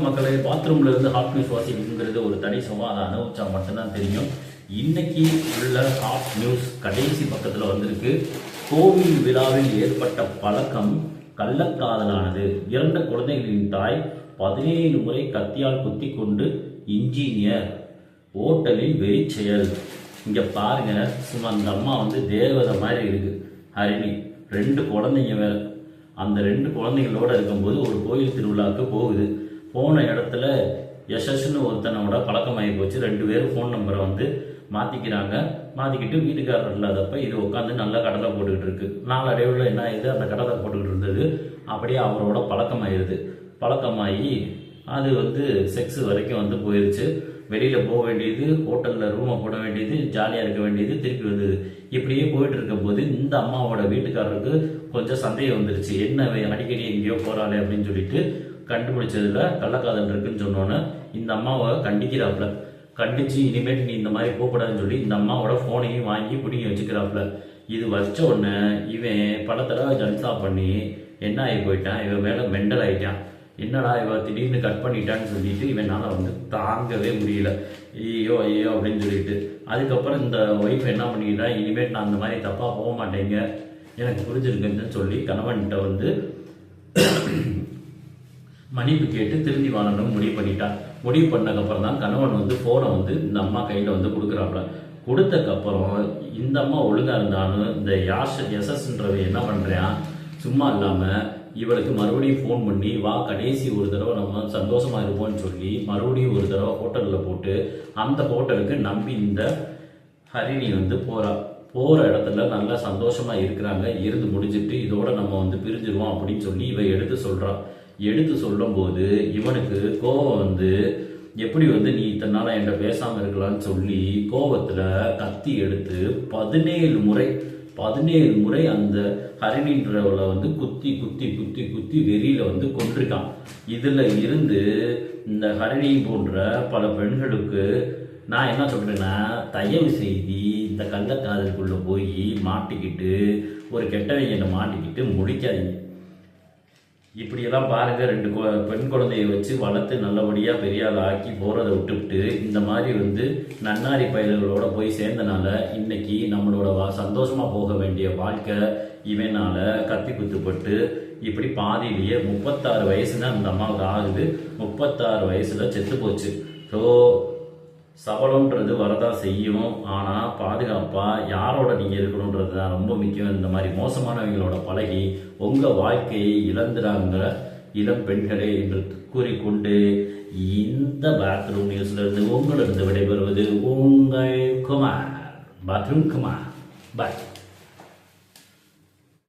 மக்களை பாத்ரூம்ல இருந்து ஹாட் நியூஸ் வாசிக்குங்கிறது ஒரு தனி சுகம் அதை அனுபவிச்சா மட்டும்தான் தெரியும். இன்னைக்கு உள்ள ஹாட் நியூஸ் கடைசி பக்கத்துல வந்திருக்கு. கோவில் விழாவில் ஏற்பட்ட பழக்கம் கள்ளக்காதலானது. இரண்டு குழந்தைகளின் தாய் பதினேழு முறை கத்தியால் குத்தி கொண்டு இன்ஜினியர் ஓட்டலில் வெறிச்செயல். இங்க பாருங்க சும்மா அந்த அம்மா வந்து தேவதை மாதிரி இருக்கு. ஹரிணி ரெண்டு குழந்தைங்க வேற. அந்த ரெண்டு குழந்தைங்களோட இருக்கும்போது ஒரு கோயில் திருவிழாவுக்கு போகுது. போன இடத்துல யசஸ்னு ஒருத்தனோட பழக்கமாகி போச்சு. ரெண்டு பேரும் ஃபோன் நம்பரை வந்து மாற்றிக்கிறாங்க மாற்றிக்கிட்டு வீட்டுக்காரர் இல்லாதப்ப இது உட்காந்து நல்லா கடலை போட்டுக்கிட்டு இருக்கு. நாளடைவில் என்ன ஆயிடுது? அந்த கடலை போட்டுக்கிட்டு இருந்தது. அப்படியே அவரோட பழக்கமாயிருது. பழக்கமாகி அது வந்து செக்ஸ் வரைக்கும் வந்து போயிருச்சு. வெளியில் போக வேண்டியது ஹோட்டலில் ரூமை போட வேண்டியது ஜாலியாக இருக்க வேண்டியது திருப்பி வந்தது. இப்படியே போயிட்டு இருக்கும்போது இந்த அம்மாவோட வீட்டுக்காரருக்கு கொஞ்சம் சந்தேகம் வந்துருச்சு. என்ன அடிக்கடி எங்கேயோ போகிறாளே அப்படின்னு சொல்லிட்டு கண்டுபிடிச்சதுல கள்ளக்காதல் இருக்குன்னு சொன்னோன்னே இந்த அம்மாவை கண்டிக்கிறாப்புல. கண்டிச்சு இனிமேட்டு நீ இந்த மாதிரி போகக்கூடாதுன்னு சொல்லி இந்த அம்மாவோட ஃபோனையும் வாங்கி பிடிங்கி வச்சுக்கிறாப்புல. இது வச்ச உடனே இவன் பல தடவை ஜல்சா பண்ணி என்ன ஆகி போயிட்டான்? இவன் மேலே மெண்டல் ஆகிட்டான் என்னடா இவ திடீர்னு கட் பண்ணிட்டான்னு சொல்லிட்டு இவனால் வந்து தாங்கவே முடியல. ஐயோ ஐயோ அப்படின்னு சொல்லிட்டு. அதுக்கப்புறம் இந்த ஒய்ஃப் என்ன பண்ணிக்கிட்டா இனிமேட் நான் அந்த மாதிரி தப்பாக போக மாட்டேங்க. எனக்கு புரிஞ்சிருக்குன்னு சொல்லி கணவன்கிட்ட வந்து மன்னிப்பு கேட்டு திரும்பி வாழணும் முடிவு பண்ணிட்டான். முடிவு பண்ணக்கப்புறம் தான் கணவன் வந்து ஃபோனை வந்து இந்த அம்மா கையில் வந்து கொடுக்குறாப்புல கொடுத்தக்கப்புறம் இந்த அம்மா ஒழுங்காக இருந்தாலும் இந்த யாஷ் எஸ்எஸ்ன்றவை என்ன பண்ணுறான் சும்மா இல்லாமல் இவளுக்கு மறுபடியும் ஃபோன் பண்ணி வா கடைசி ஒரு தடவை நம்ம சந்தோஷமாக இருப்போம்னு சொல்லி மறுபடியும் ஒரு தடவை ஹோட்டலில் போட்டு அந்த ஹோட்டலுக்கு நம்பி இந்த ஹரிணி வந்து போகிறா போகிற இடத்துல நல்லா சந்தோஷமாக இருக்கிறாங்க. இருந்து முடிஞ்சிட்டு இதோட நம்ம வந்து பிரிஞ்சிருவோம் அப்படின்னு சொல்லி இவ எடுத்து சொல்கிறான் எடுத்து சொல்லும்போது இவனுக்கு கோவம் வந்து எப்படி வந்து நீ இத்தனை நாளா என்கிட்ட பேசாமல் இருக்கலாம்னு சொல்லி கோபத்தில் கத்தி எடுத்து பதினேழு முறை பதினேழு முறை அந்த ஹரிணின்றவளை வந்து குத்தி குத்தி குத்தி குத்தி வெறியில் வந்து கொண்டிருக்கான் இதில் இருந்து இந்த ஹரிணி போன்ற பல பெண்களுக்கு நான் என்ன சொல்கிறேன்னா தயவு செய்து இந்த கள்ளக்காதலுக்குள்ளே போய் மாட்டிக்கிட்டு ஒரு கெட்டவங்க மாட்டிக்கிட்டு முடிக்காதீங்க இப்படியெல்லாம் பாருங்க ரெண்டு பெண் குழந்தைய வச்சு வளர்த்து நல்லபடியாக பெரிய ஆள் ஆக்கி போகிறத விட்டுவிட்டு இந்த மாதிரி வந்து நன்னாரி பயல்களோட போய் சேர்ந்தனால இன்னைக்கு நம்மளோட வா- சந்தோஷமாக போக வேண்டிய வாழ்க்கை இவனால் கத்தி குத்துப்பட்டு இப்படி பாதியிலேயே முப்பத்தாறு வயசுனா அந்த அம்மாவுக்கு ஆகுது. முப்பத்தாறு வயசில் செத்து போச்சு. ஸோ சபலம்ன்றது வரதான் செய்யும். ஆனால் பாதுகாப்பாக யாரோட நீங்கள் இருக்கணுன்றது தான் ரொம்ப முக்கியம். இந்த மாதிரி மோசமானவங்களோட பழகி உங்கள் வாழ்க்கையை இழந்துடாங்க இளம் பெண்களே என்று கூறிக்கொண்டு இந்த பாத்ரூம் நியூஸ்லேருந்து உங்களிருந்து விடைபெறுவது உங்கள் குமார். பாத்ரூம் குமார். பாய்